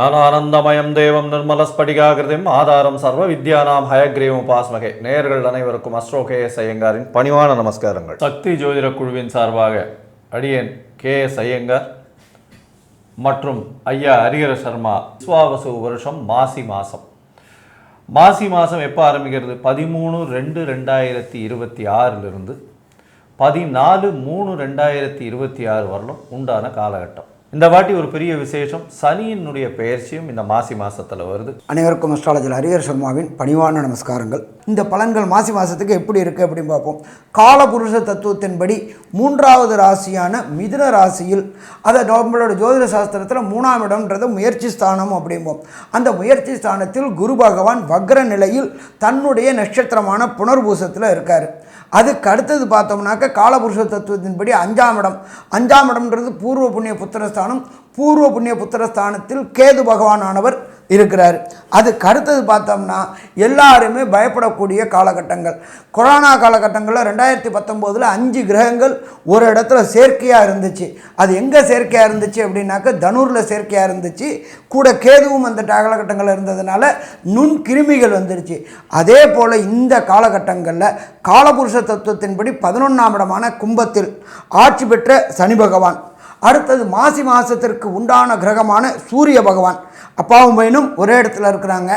ஞானானந்தமயம் தேவம் நிர்மலஸ்படிகாகிருதிம் ஆதாரம் சர்வ வித்யானாம் ஹயக்ரீவம் உபாஸ்மகே. நேர்கள் அனைவருக்கும் அஸ்ரோ கே எஸ் ஐயங்காரின் பணிவான நமஸ்காரங்கள். சக்தி ஜோதிட குழுவின் சார்பாக அடியேன் கே எஸ் ஐயங்கார் மற்றும் ஐயா ஹரிஹர சர்மா விஸ்வாவசு வருஷம் மாசி மாதம் மாசி மாதம் எப்போ ஆரம்பிக்கிறது? பதிமூணு ரெண்டு ரெண்டாயிரத்தி இருபத்தி ஆறிலிருந்து பதினாலு மூணு ரெண்டாயிரத்தி இருபத்தி ஆறு வரலும் உண்டான காலகட்டம். இந்த வாட்டி ஒரு பெரிய விசேஷம். சனியினுடைய பெயர்ச்சியும் இந்த மாசி மாசத்துல வருது. அனைவருக்கும் அஸ்ட்ராலஜர் ஹரிஹர் சர்மாவின் பணிவான நமஸ்காரங்கள். இந்த பலன்கள் மாசி மாதத்துக்கு எப்படி இருக்குது அப்படின்னு பார்ப்போம். காலபுருஷ தத்துவத்தின்படி மூன்றாவது ராசியான மிதுன ராசியில் அதை நம்மளோட ஜோதிட சாஸ்திரத்தில் மூணாம் இடம்ன்றது முயற்சி ஸ்தானம் அப்படிம்போம். அந்த முயற்சி ஸ்தானத்தில் குரு பகவான் வக்ர நிலையில் தன்னுடைய நட்சத்திரமான புனர்பூசத்தில் இருக்கார். அதுக்கு அடுத்தது பார்த்தோம்னாக்க காலபுருஷ தத்துவத்தின்படி அஞ்சாம் இடம். அஞ்சாம் இடம்ன்றது பூர்வ புண்ணிய புத்திரஸ்தானம். பூர்வ புண்ணிய புத்திரஸ்தானத்தில் கேது பகவான் ஆனவர் இருக்கிறார். அதுக்கு அடுத்தது பார்த்தோம்னா எல்லாருமே பயப்படக்கூடிய காலகட்டங்கள். கொரோனா காலகட்டங்களில் ரெண்டாயிரத்தி பத்தொம்போதில் அஞ்சு கிரகங்கள் ஒரு இடத்துல செயற்கையாக இருந்துச்சு. அது எங்கே செயற்கையாக இருந்துச்சு அப்படின்னாக்க தனூரில் செயற்கையாக இருந்துச்சு. கூட கேதுவும் அந்த காலகட்டங்களில் இருந்ததுனால நுண் கிருமிகள் வந்துருச்சு. அதே போல் இந்த காலகட்டங்களில் காலபுருஷ தத்துவத்தின்படி பதினொன்றாம் இடமான கும்பத்தில் ஆட்சி பெற்ற சனி பகவான். அடுத்தது மாசி மாதத்திற்கு உண்டான கிரகமான சூரிய பகவான். அப்பாவும் பையனும் ஒரே இடத்துல இருக்கிறாங்க.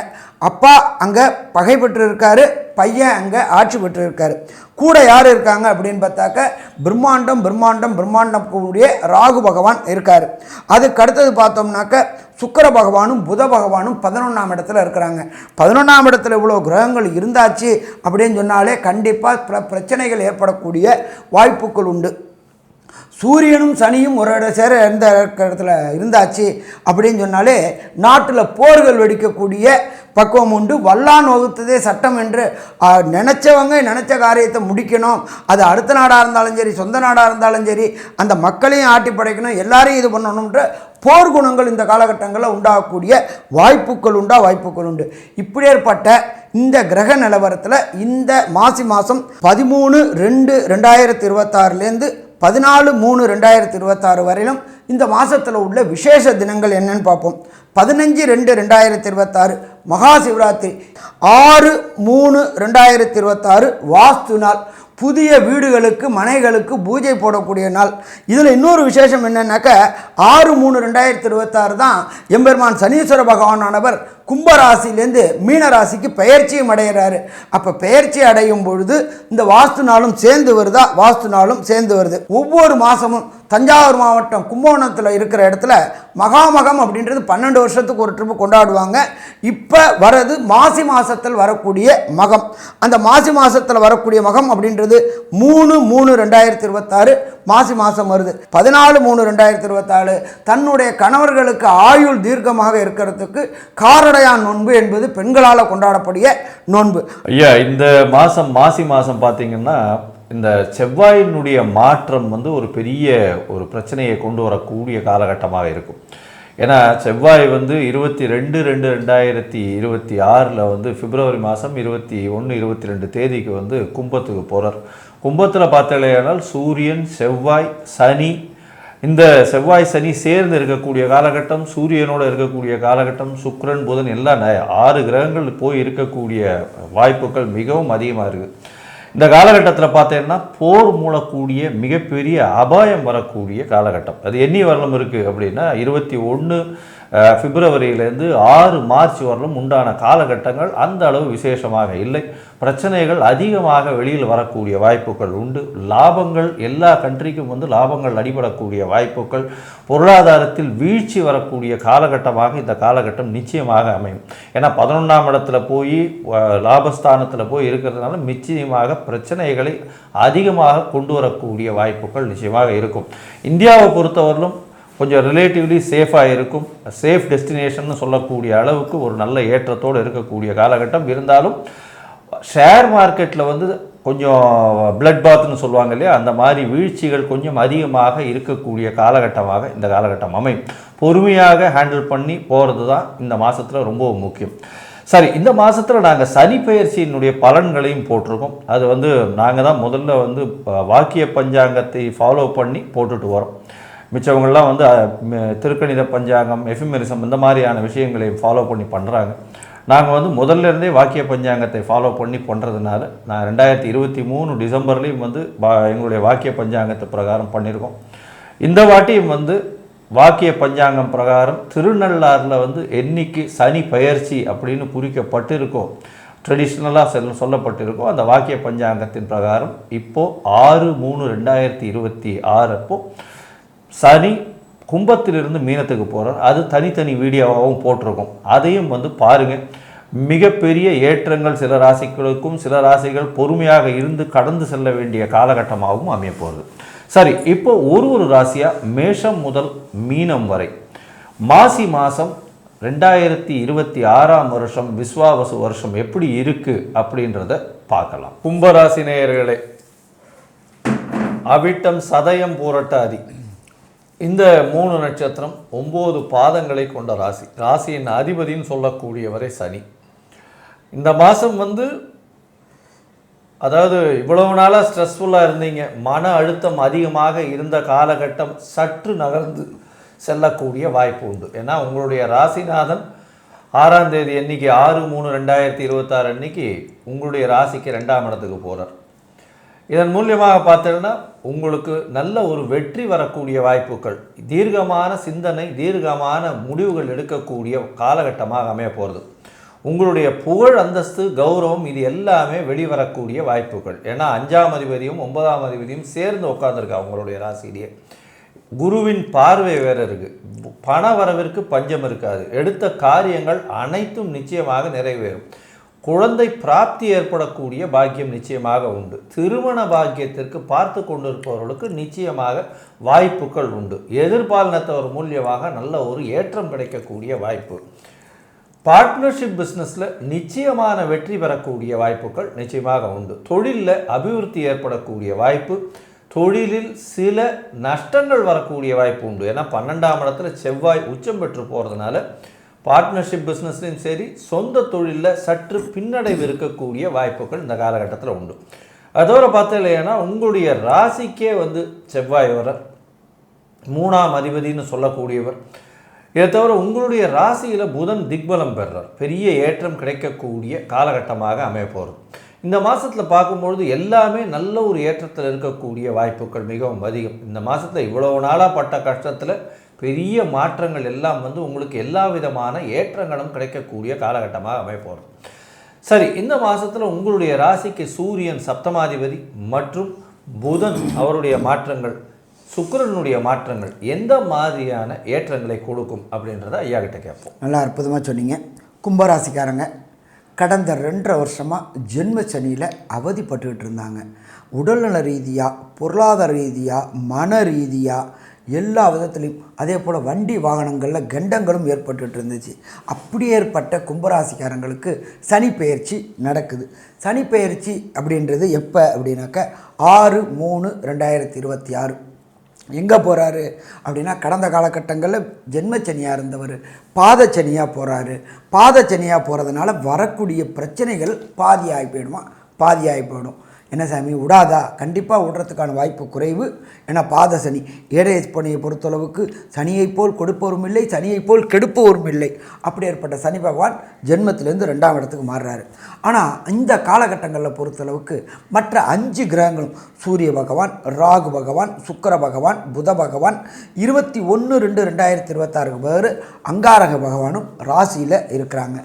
அப்பா அங்கே பகை பெற்றிருக்காரு பையன் அங்கே ஆட்சி பெற்றிருக்காரு. கூட யார் இருக்காங்க அப்படின்னு பார்த்தாக்க பிரம்மாண்டம் பிரம்மாண்டம் பிரம்மாண்டம் கூடிய ராகு பகவான் இருக்கார். அதுக்கு அடுத்தது பார்த்தோம்னாக்க சுக்கர பகவானும் புத பகவானும் பதினொன்றாம் இடத்துல இருக்கிறாங்க. பதினொன்றாம் இடத்துல இவ்வளோ கிரகங்கள் இருந்தாச்சு அப்படின்னு சொன்னாலே கண்டிப்பாக பிர பிரச்சனைகள் ஏற்படக்கூடிய வாய்ப்புகள் உண்டு. சூரியனும் சனியும் ஒரு இட சேர எந்த இடத்துல இருந்தாச்சு அப்படின்னு சொன்னாலே நாட்டில் போர்கள் வெடிக்கக்கூடிய பக்குவம் உண்டு. வல்லான் வகுத்ததே சட்டம் என்று நினச்சவங்க நினச்ச காரியத்தை முடிக்கணும். அது அடுத்த நாடாக இருந்தாலும் சரி சொந்த நாடாக இருந்தாலும் சரி அந்த மக்களையும் ஆட்டி படைக்கணும் எல்லாரையும் இது பண்ணணுன்ற போர் குணங்கள் இந்த காலகட்டங்களில் உண்டாகக்கூடிய வாய்ப்புகள் உண்டா? வாய்ப்புகள் உண்டு. இப்படியேற்பட்ட இந்த கிரக நிலவரத்தில் இந்த மாசி மாதம் பதிமூணு ரெண்டு ரெண்டாயிரத்தி இருபத்தாறுலேருந்து பதினாலு மூணு ரெண்டாயிரத்தி இருபத்தாறு வரையிலும் இந்த மாதத்தில் உள்ள விசேஷ தினங்கள் என்னன்னு பார்ப்போம். பதினஞ்சு ரெண்டு ரெண்டாயிரத்தி இருபத்தாறு மகா சிவராத்திரி ஆறு மூணு ரெண்டாயிரத்தி இருபத்தாறு வாஸ்து நாள். புதிய வீடுகளுக்கு மனைகளுக்கு பூஜை போடக்கூடிய நாள். இதில் இன்னொரு விசேஷம் என்னென்னாக்க ஆறு மூணு ரெண்டாயிரத்தி இருபத்தாறு தான் எம்பெருமான் சனீஸ்வர பகவானானவர் கும்பராசிலேருந்து மீனராசிக்கு பெயர்ச்சியும் அடைகிறாரு அப்போ பெயர்ச்சி அடையும் பொழுது இந்த வாஸ்து நாளும் சேர்ந்து வருதா? வாஸ்து நாளும் சேர்ந்து வருது. ஒவ்வொரு மாதமும் தஞ்சாவூர் மாவட்டம் கும்பகோணத்தில் இருக்கிற இடத்துல மகாமகம் அப்படின்றது பன்னெண்டு வருஷத்துக்கு ஒரு ட்ரிப்பு கொண்டாடுவாங்க. இப்போ வரது மாசி மாதத்தில் வரக்கூடிய மகம். அந்த மாசி மாதத்தில் வரக்கூடிய மகம் அப்படின்றது மூணு மூணு ரெண்டாயிரத்தி இருபத்தாறு மாசி மாதம் வருது. பதினாலு மூணு ரெண்டாயிரத்தி இருபத்தாறு தன்னுடைய கணவர்களுக்கு ஆயுள் தீர்க்கமாக இருக்கிறதுக்கு காரடையான் நோன்பு என்பது பெண்களால் கொண்டாடக்கூடிய நோன்பு. ஐயா இந்த மாதம் மாசி மாதம் பார்த்தீங்கன்னா இந்த செவ்வாயினுடைய மாற்றம் வந்து ஒரு பெரிய ஒரு பிரச்சனையை கொண்டு வரக்கூடிய காலகட்டமாக இருக்கும். ஏன்னா செவ்வாய் வந்து இருபத்தி ரெண்டு ரெண்டு ரெண்டாயிரத்தி இருபத்தி ஆறில் வந்து பிப்ரவரி மாதம் இருபத்தி ஒன்று இருபத்தி ரெண்டு தேதிக்கு வந்து கும்பத்துக்கு போகிறார் கும்பத்தில் பார்த்தீங்கன்னா சூரியன் செவ்வாய் சனி இந்த செவ்வாய் சனி சேர்ந்து இருக்கக்கூடிய காலகட்டம் சூரியனோட இருக்கக்கூடிய காலகட்டம் சுக்ரன் புதன் எல்லாம் ந- ஆறு கிரகங்கள் போய் இருக்கக்கூடிய வாய்ப்புகள் மிகவும் அதிகமாக இருக்குது இந்த காலகட்டத்தில் பார்த்தீங்கன்னா போர் மூலக்கூடிய மிகப்பெரிய அபாயம் வரக்கூடிய காலகட்டம். அது எண்ணி வரலும் இருக்குது அப்படின்னா இருபத்தி ஒன்று பிப்ரவரியிலேருந்து ஆறு மார்ச் வரலும் உண்டான காலகட்டங்கள் அந்த அளவு விசேஷமாக இல்லை. பிரச்சனைகள் அதிகமாக வெளியில் வரக்கூடிய வாய்ப்புகள் உண்டு. லாபங்கள் எல்லா கண்ட்ரிக்கும் வந்து லாபங்கள் அடிபடக்கூடிய வாய்ப்புகள். பொருளாதாரத்தில் வீழ்ச்சி வரக்கூடிய காலகட்டமாக இந்த காலகட்டம் நிச்சயமாக அமையும். ஏன்னா பதினொன்றாம் இடத்துல போய் லாபஸ்தானத்தில் போய் இருக்கிறதுனால நிச்சயமாக பிரச்சனைகளை அதிகமாக கொண்டு வரக்கூடிய வாய்ப்புகள் நிச்சயமாக இருக்கும். இந்தியாவை பொறுத்தவரையிலும் கொஞ்சம் ரிலேட்டிவ்லி சேஃபாக இருக்கும். சேஃப் டெஸ்டினேஷன் சொல்லக்கூடிய அளவுக்கு ஒரு நல்ல ஏற்றத்தோடு இருக்கக்கூடிய காலகட்டம். இருந்தாலும் ஷேர் மார்க்கெட்டில் வந்து கொஞ்சம் பிளட் பாத்னு சொல்லுவாங்க இல்லையா? அந்த மாதிரி வீழ்ச்சிகள் கொஞ்சம் அதிகமாக இருக்கக்கூடிய காலகட்டமாக இந்த காலகட்டம் அமையும். பொறுமையாக ஹேண்டில் பண்ணி போகிறது தான் இந்த மாதத்தில் ரொம்ப முக்கியம். சரி இந்த மாதத்தில் நாங்கள் சனி பயிற்சியினுடைய பலன்களையும் போட்டிருக்கோம். அது வந்து நாங்கள் தான் முதல்ல வந்து வாக்கிய பஞ்சாங்கத்தை ஃபாலோ பண்ணி போட்டுட்டு வரோம். மிச்சவங்கள்லாம் வந்து திருக்கணித பஞ்சாங்கம் எஃபிமெரிசம் இந்த மாதிரியான விஷயங்களை ஃபாலோ பண்ணி பண்ணுறாங்க நாங்கள் வந்து முதல்ல இருந்தே வாக்கிய பஞ்சாங்கத்தை ஃபாலோ பண்ணி பண்ணுறதுனால நான் ரெண்டாயிரத்தி இருபத்தி மூணு டிசம்பர்லேயும் வந்து வா- எங்களுடைய வாக்கிய பஞ்சாங்கத்தை பிரகாரம் பண்ணியிருக்கோம் இந்த வாட்டியும் வந்து வாக்கிய பஞ்சாங்கம் பிரகாரம் திருநள்ளாறில் வந்து என்னைக்கு சனி பயிற்சி அப்படின்னு குறிக்கப்பட்டிருக்கோ ட்ரெடிஷ்னலாக செல் சொல்லப்பட்டிருக்கோ அந்த வாக்கிய பஞ்சாங்கத்தின் பிரகாரம் இப்போது ஆறு மூணு ரெண்டாயிரத்தி இருபத்தி ஆறு அப்போது சனி கும்பத்திலிருந்து மீனத்துக்கு போகிறார் அது தனித்தனி வீடியோவாகவும் போட்டிருக்கும். அதையும் வந்து பாருங்கள் மிகப்பெரிய ஏற்றங்கள் சில ராசிகளுக்கும் சில ராசிகள் பொறுமையாக இருந்து கடந்து செல்ல வேண்டிய காலகட்டமாகவும் அமையப்போகுது. சரி இப்போ ஒரு ஒரு ராசியாக மேஷம் முதல் மீனம் வரை. மாசி மாதம் ரெண்டாயிரத்தி இருபத்தி ஆறாம் வருஷம் விஸ்வாவசு வருஷம் எப்படி இருக்குது அப்படின்றத பார்க்கலாம். கும்பராசி நேயர்களே அவிட்டம் சதயம் பூரட்டாதி இந்த மூணு நட்சத்திரம் ஒம்பது பாதங்களை கொண்ட ராசி. ராசியின் அதிபதின்னு சொல்லக்கூடியவரை சனி. இந்த மாதம் வந்து அதாவது இவ்வளவு நாளாக ஸ்ட்ரெஸ்ஃபுல்லாக இருந்தீங்க. மன அழுத்தம் அதிகமாக இருந்த காலகட்டம் சற்று நகர்ந்து செல்லக்கூடிய வாய்ப்பு உண்டு. ஏன்னா உங்களுடைய ராசிநாதன் ஆறாம் தேதி அன்னைக்கு ஆறு மூணு ரெண்டாயிரத்தி இருபத்தாறு அன்னைக்கு உங்களுடைய ராசிக்கு ரெண்டாம் இடத்துக்கு போகிறார் இதன் மூலியமாக பார்த்தீங்கன்னா உங்களுக்கு நல்ல ஒரு வெற்றி வரக்கூடிய வாய்ப்புகள் தீர்க்கமான சிந்தனை தீர்க்கமான முடிவுகள் எடுக்கக்கூடிய காலகட்டமாக அமைய போகிறது உங்களுடைய புகழ் அந்தஸ்து கௌரவம் இது எல்லாமே வெளிவரக்கூடிய வாய்ப்புகள். ஏன்னா அஞ்சாம் அதிபதியும் ஒன்பதாம் அதிபதியும் சேர்ந்து உட்காந்துருக்கா உங்களுடைய ராசியிலேயே. குருவின் பார்வை வேற இருக்கு. பண வரவிற்கு பஞ்சம் இருக்காது. எடுத்த காரியங்கள் அனைத்தும் நிச்சயமாக நிறைவேறும். குழந்தை பிராப்தி ஏற்படக்கூடிய பாக்கியம் நிச்சயமாக உண்டு. திருமண பாக்கியத்திற்கு பார்த்து கொண்டிருப்பவர்களுக்கு நிச்சயமாக வாய்ப்புகள் உண்டு. எதிர்பாலினத்தவர் மூலியமாக நல்ல ஒரு ஏற்றம் கிடைக்கக்கூடிய வாய்ப்பு. பார்ட்னர்ஷிப் பிஸ்னஸில் நிச்சயமான வெற்றி பெறக்கூடிய வாய்ப்புகள் நிச்சயமாக உண்டு. தொழிலில் அபிவிருத்தி ஏற்படக்கூடிய வாய்ப்பு. தொழிலில் சில நஷ்டங்கள் வரக்கூடிய வாய்ப்பு உண்டு. ஏன்னா பன்னெண்டாம் இடத்துல செவ்வாய் உச்சம் பெற்று போகிறதுனால பார்ட்னர்ஷிப் பிஸ்னஸ்லையும் சரி சொந்த தொழிலில் சற்று பின்னடைவு இருக்கக்கூடிய வாய்ப்புகள் இந்த காலகட்டத்தில் உண்டு. அதோட பார்த்தீங்கன்னா உங்களுடைய ராசிக்கே வந்து செவ்வாய் வர மூணாம் அதிபதினு சொல்லக்கூடியவர். இதை தவிர உங்களுடைய ராசியில் புதன் திக்பலம் பெறுறார். பெரிய ஏற்றம் கிடைக்கக்கூடிய காலகட்டமாக அமைய போகிறது இந்த மாதத்தில் பார்க்கும்பொழுது எல்லாமே நல்ல ஒரு ஏற்றத்தில் இருக்கக்கூடிய வாய்ப்புகள் மிகவும் அதிகம். இந்த மாதத்தில் இவ்வளவு நாளாக பட்ட கஷ்டத்தில் பெரிய மாற்றங்கள் எல்லாம் வந்து உங்களுக்கு எல்லா விதமான ஏற்றங்களும் கிடைக்கக்கூடிய காலகட்டமாக அமைப்போகிறது சரி இந்த மாதத்தில் உங்களுடைய ராசிக்கு சூரியன் சப்தமாதிபதி மற்றும் புதன் அவருடைய மாற்றங்கள் சுக்கரனுடைய மாற்றங்கள் எந்த மாதிரியான ஏற்றங்களை கொடுக்கும் அப்படின்றத ஐயா கிட்ட கேட்போம். நல்லா அற்புதமாக சொன்னீங்க. கும்பராசிக்காரங்க கடந்த ரெண்டரை வருஷமாக ஜென்ம சனியில் அவதிப்பட்டுக்கிட்டு இருந்தாங்க. உடல்நல ரீதியாக பொருளாதார ரீதியாக மன ரீதியாக எல்லா விதத்துலேயும் அதே போல் வண்டி வாகனங்களில் கண்டங்களும் ஏற்பட்டுட்டு இருந்துச்சு. அப்படி ஏற்பட்ட கும்பராசிக்காரங்களுக்கு சனி பெயர்ச்சி நடக்குது. சனி பெயர்ச்சி அப்படின்றது எப்போ அப்படின்னாக்க ஆறு மூணு ரெண்டாயிரத்தி இருபத்தி ஆறு. எங்கே போகிறாரு அப்படின்னா கடந்த காலகட்டங்களில் ஜென்மச்சனியாக இருந்தவர் பாதச்சனியாக போகிறாரு பாதச்சனியாக போகிறதுனால வரக்கூடிய பிரச்சனைகள் பாதி ஆகி போயிடுமா? பாதி ஆகி போயிடும். என்ன சாமி விடாதா கண்டிப்பாக விடுறதுக்கான வாய்ப்பு குறைவு. ஏன்னா பாத சனி. ஏழை பணியை பொறுத்தளவுக்கு சனியைப் போல் கொடுப்பவரும் இல்லை சனியைப் போல் கெடுப்பவரும் இல்லை. அப்படி ஏற்பட்ட சனி பகவான் ஜென்மத்திலேருந்து ரெண்டாம் இடத்துக்கு மாறுறாரு. ஆனால் இந்த காலகட்டங்களில் பொறுத்தளவுக்கு மற்ற அஞ்சு கிரகங்களும் சூரிய பகவான் ராகு பகவான் சுக்கிர பகவான் புத பகவான் இருபத்தி ஒன்று ரெண்டு ரெண்டாயிரத்தி இருபத்தாறுக்கு பேர் அங்காரக பகவானும் ராசியில் இருக்கிறாங்க.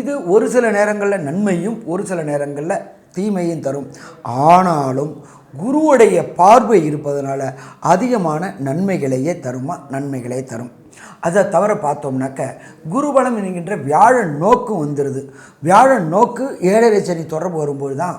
இது ஒரு சில நேரங்களில் நன்மையும் ஒரு சில நேரங்களில் தீமையும் தரும். ஆனாலும் குருவுடைய பார்வை இருப்பதனால அதிகமான நன்மைகளையே தருமா? நன்மைகளே தரும். அதை தவிர பார்த்தோம்னாக்க குருபலம் என்கின்ற வியாழன் நோக்கு வந்துடுது வியாழன் நோக்கு ஏழரை சனி தொடர்பு வரும்போது தான்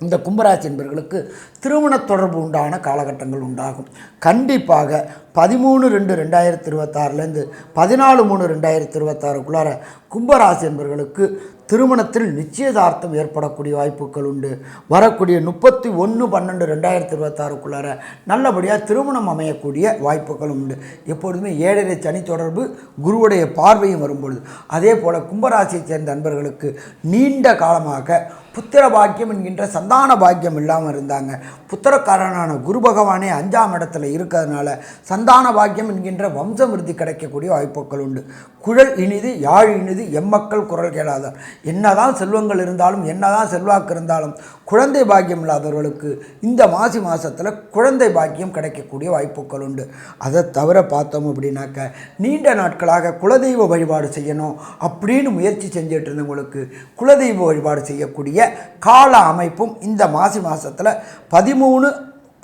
இந்த கும்பராசி என்பவர்களுக்கு திருமண தொடர்பு உண்டான காலகட்டங்கள் உண்டாகும். கண்டிப்பாக பதிமூணு ரெண்டு ரெண்டாயிரத்தி இருபத்தாறுலேருந்து பதினாலு மூணு ரெண்டாயிரத்தி இருபத்தாறுக்குள்ளார கும்பராசி என்பவர்களுக்கு திருமணத்தில் நிச்சயதார்த்தம் ஏற்படக்கூடிய வாய்ப்புகள் உண்டு. வரக்கூடிய முப்பத்தி ஒன்று பன்னெண்டு ரெண்டாயிரத்தி இருபத்தாறுக்குள்ளார நல்லபடியாக திருமணம் அமையக்கூடிய வாய்ப்புகளும் உண்டு. எப்பொழுதுமே ஏழரை சனி தொடர்பு குருவுடைய பார்வையும் வரும்பொழுது. அதே போல் கும்பராசியைச் சேர்ந்த நண்பர்களுக்கு நீண்ட காலமாக புத்திர பாக்கியம் என்கின்ற சந்தான பாக்கியம் இல்லாமல் இருந்தாங்க. புத்திரக்காரனான குரு பகவானே அஞ்சாம் இடத்துல இருக்கிறதுனால சந்தான பாக்கியம் என்கின்ற வம்சமிருத்தி கிடைக்கக்கூடிய வாய்ப்புகள் உண்டு. குழல் இனிது யாழ் இனிது எம்மக்கள் குரல் கேளாதார் என்னதான் செல்வங்கள் இருந்தாலும் என்னதான் செல்வாக்கு இருந்தாலும் குழந்தை பாக்கியம் இல்லாதவர்களுக்கு இந்த மாசி மாதத்தில் குழந்தை பாக்கியம் கிடைக்கக்கூடிய வாய்ப்புகள் உண்டு. அதை தவிர பார்த்தோம் அப்படின்னாக்க நீண்ட நாட்களாக குலதெய்வ வழிபாடு செய்யணும் அப்படின்னு முயற்சி செஞ்சுட்டு இருந்தவங்களுக்கு குலதெய்வ வழிபாடு செய்யக்கூடிய கால அமைப்பும் இந்த மாசி மாதத்தில் பதிமூணு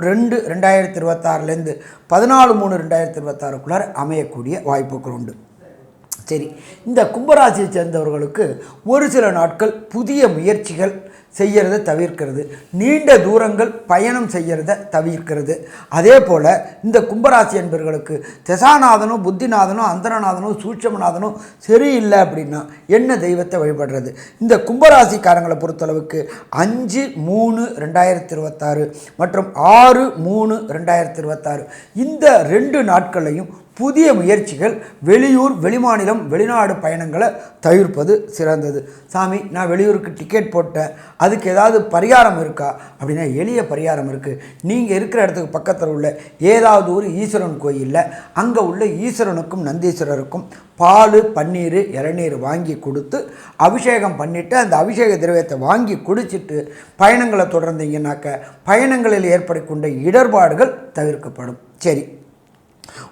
ரெண்டு ரெண்டாயிரத்தி இருபத்தாறுலேருந்து பதினாலு மூணு ரெண்டாயிரத்தி இருபத்தாறுக்குள்ளார அமையக்கூடிய வாய்ப்புகள் உண்டு. சரி இந்த கும்பராசியை சேர்ந்தவர்களுக்கு ஒரு சில நாட்கள் புதிய முயற்சிகள் செய்கிறத தவிர்க்கிறது. நீண்ட தூரங்கள் பயணம் செய்கிறத தவிர்க்கிறது. அதே போல் இந்த கும்பராசி என்பவர்களுக்கு திசாநாதனும் புத்திநாதனும் அந்தரநாதனும் சூட்சமநாதனும் சரியில்லை அப்படின்னா என்ன தெய்வத்தை வழிபடுறது? இந்த கும்பராசிக்காரங்களை பொறுத்தளவுக்கு அஞ்சு மூணு ரெண்டாயிரத்தி இருபத்தாறு மற்றும் ஆறு மூணு ரெண்டாயிரத்தி இருபத்தாறு இந்த ரெண்டு நாட்களையும் புதிய முயற்சிகள் வெளியூர் வெளிமாநிலம் வெளிநாடு பயணங்களை தவிர்ப்பது சிறந்தது. சாமி நான் வெளியூருக்கு டிக்கெட் போட்டேன். அதுக்கு ஏதாவது பரிகாரம் இருக்கா? அப்படின்னா எளிய பரிகாரம் இருக்குது நீங்கள் இருக்கிற இடத்துக்கு பக்கத்தில் உள்ள ஏதாவது ஒரு ஈஸ்வரன் கோயிலில் அங்கே உள்ள ஈஸ்வரனுக்கும் நந்தீஸ்வரருக்கும் பால் பன்னீர் இளநீர் வாங்கி கொடுத்து அபிஷேகம் பண்ணிவிட்டு அந்த அபிஷேக திரவியத்தை வாங்கி குடிச்சிட்டு பயணங்களை தொடர்ந்தீங்கன்னாக்க பயணங்களில் ஏற்படக்கூடிய இடர்பாடுகள் தவிர்க்கப்படும். சரி.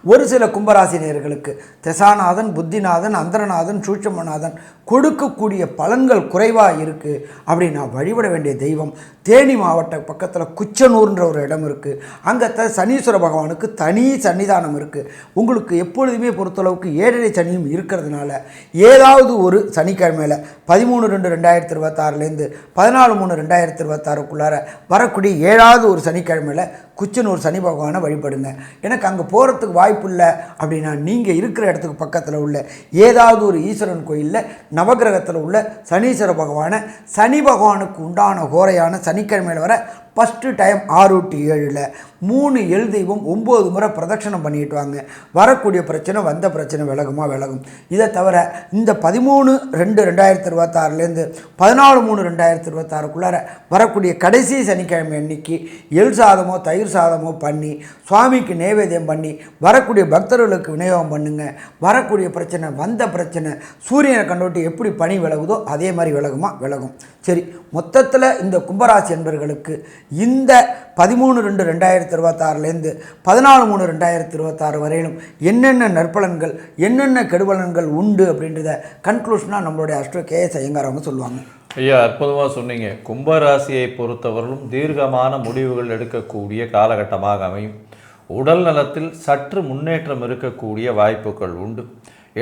ஒரு சில கும்பராசினியர்களுக்கு தசாநாதன் புத்திநாதன் அந்தரநாதன் சூட்சமநாதன் கொடுக்கக்கூடிய பலன்கள் குறைவாக இருக்குது அப்படின்னா வழிபட வேண்டிய தெய்வம். தேனி மாவட்ட பக்கத்தில் குச்சனூர்ன்ற ஒரு இடம் இருக்குது அங்கே சனீஸ்வர பகவானுக்கு தனி சன்னிதானம் இருக்குது உங்களுக்கு எப்பொழுதுமே பொறுத்தளவுக்கு ஏழரை சனியும் இருக்கிறதுனால ஏதாவது ஒரு சனிக்கிழமையில் பதிமூணு ரெண்டு ரெண்டாயிரத்தி இருபத்தாறுலேருந்து பதினாலு மூணு ரெண்டாயிரத்தி இருபத்தாறுக்குள்ளார வரக்கூடிய ஏழாவது ஒரு சனிக்கிழமையில் குச்சனூர் சனி பகவானை வழிபடுங்க. எனக்கு அங்கே போகிறதுக்கு வாய்ப்பு இல்லை அப்படின்னா நீங்கள் இருக்கிற இடத்துக்கு பக்கத்தில் உள்ள ஏதாவது ஒரு ஈஸ்வரன் கோயிலில் நவகிரகத்தில் உள்ள சனீஸ்வர பகவானை சனி பகவானுக்கு உண்டான கோரையான சனிக்கிழமையில் வர ஃபஸ்ட்டு டைம் ஆறு டு ஏழில் மூணு எல் தெய்வம் ஒம்பது முறை பிரதட்சணம் பண்ணிட்டு வாங்க. வரக்கூடிய பிரச்சனை வந்த பிரச்சனை விலகுமா விலகும். இதை தவிர இந்த பதிமூணு ரெண்டு ரெண்டாயிரத்தி இருபத்தாறுலேருந்து பதினாலு மூணு ரெண்டாயிரத்தி இருபத்தாறுக்குள்ளார வரக்கூடிய கடைசி சனிக்கிழமை அன்னைக்கு எள் சாதமோ தயிர் சாதமோ பண்ணி சுவாமிக்கு நைவேத்தியம் பண்ணி வரக்கூடிய பக்தர்களுக்கு விநியோகம் பண்ணுங்கள் வரக்கூடிய பிரச்சனை வந்த பிரச்சனை சூரியனை கண்டோட்டி எப்படி பனி விலகுதோ அதே மாதிரி விலகுமா விலகும். சரி மொத்தத்தில் இந்த கும்பராசி என்பவர்களுக்கு இந்த பதிமூணு ரெண்டு ரெண்டாயிரத்தி இருபத்தாறுலேருந்து பதினாலு மூணு ரெண்டாயிரத்தி இருபத்தாறு வரையிலும் என்னென்ன நற்பலன்கள் என்னென்ன கெடுபலன்கள் உண்டு அப்படின்றத கன்க்ளூஷனாக நம்மளுடைய அஷ்டோ கேஎஸ் ஐயங்கார் அவங்க சொல்லுவாங்க. ஐயா அற்புதமாக சொன்னீங்க. கும்பராசியை பொறுத்தவரையிலும் தீர்க்கமான முடிவுகள் எடுக்கக்கூடிய காலகட்டமாக அமையும். உடல் நலத்தில் சற்று முன்னேற்றம் இருக்கக்கூடிய வாய்ப்புகள் உண்டு.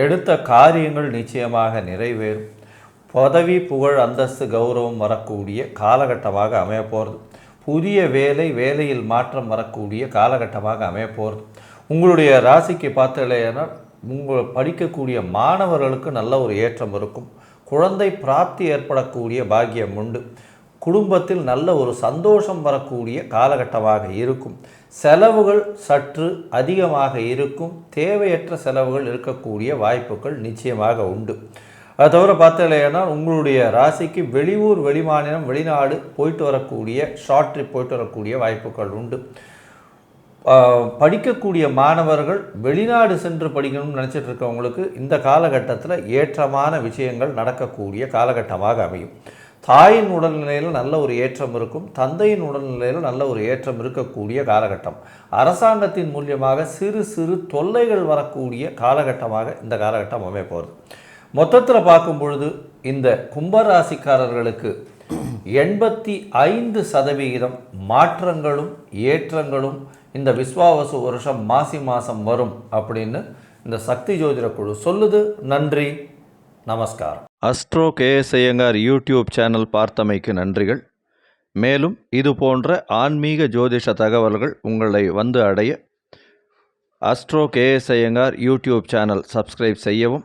எடுத்த காரியங்கள் நிச்சயமாக நிறைவேறும். பதவி புகழ் அந்தஸ்து கௌரவம் வரக்கூடிய காலகட்டமாக அமையப்போகிறது புதிய வேலை வேலையில் மாற்றம் வரக்கூடிய காலகட்டமாக அமையப்போகிறது. உங்களுடைய ராசிக்கு பார்த்தலையானால் உங்கள் படிக்கக்கூடிய மாணவர்களுக்கு நல்ல ஒரு ஏற்றம் இருக்கும். குழந்தை பிராப்தி ஏற்படக்கூடிய பாக்கியம் உண்டு. குடும்பத்தில் நல்ல ஒரு சந்தோஷம் வரக்கூடிய காலகட்டமாக இருக்கும். செலவுகள் சற்று அதிகமாக இருக்கும். தேவையற்ற செலவுகள் இருக்கக்கூடிய வாய்ப்புகள் நிச்சயமாக உண்டு. அது தவிர பார்த்தீங்கன்னா உங்களுடைய ராசிக்கு வெளியூர் வெளிமாநிலம் வெளிநாடு போயிட்டு வரக்கூடிய ஷார்ட் ட்ரிப் போயிட்டு வரக்கூடிய வாய்ப்புகள் உண்டு. படிக்கக்கூடிய மாணவர்கள் வெளிநாடு சென்று படிக்கணும்னு நினச்சிட்டு இருக்கவங்களுக்கு இந்த காலகட்டத்தில் ஏற்றமான விஷயங்கள் நடக்கக்கூடிய காலகட்டமாக அமையும். தாயின் உடல்நிலையில் நல்ல ஒரு ஏற்றம் இருக்கும். தந்தையின் உடல்நிலையில் நல்ல ஒரு ஏற்றம் இருக்கக்கூடிய காலகட்டம். அரசாங்கத்தின் மூலியமாக சிறு சிறு தொல்லைகள் வரக்கூடிய காலகட்டமாக இந்த காலகட்டம் அமைய போகிறது மொத்தத்தில் பார்க்கும் பொழுது இந்த கும்பராசிக்காரர்களுக்கு எண்பத்தி ஐந்து சதவிகிதம் மாற்றங்களும் ஏற்றங்களும் இந்த விஸ்வாவசு வருஷம் மாசி மாதம் வரும் அப்படின்னு இந்த சக்தி ஜோதிட குழு சொல்லுது. நன்றி. நமஸ்காரம். Astro KS Iyengar YouTube channel பார்த்தமைக்கு நன்றிகள். மேலும் இது போன்ற ஆன்மீக ஜோதிஷ தகவல்கள் உங்களை வந்து அடைய astro KS Iyengar YouTube channel subscribe செய்யவும்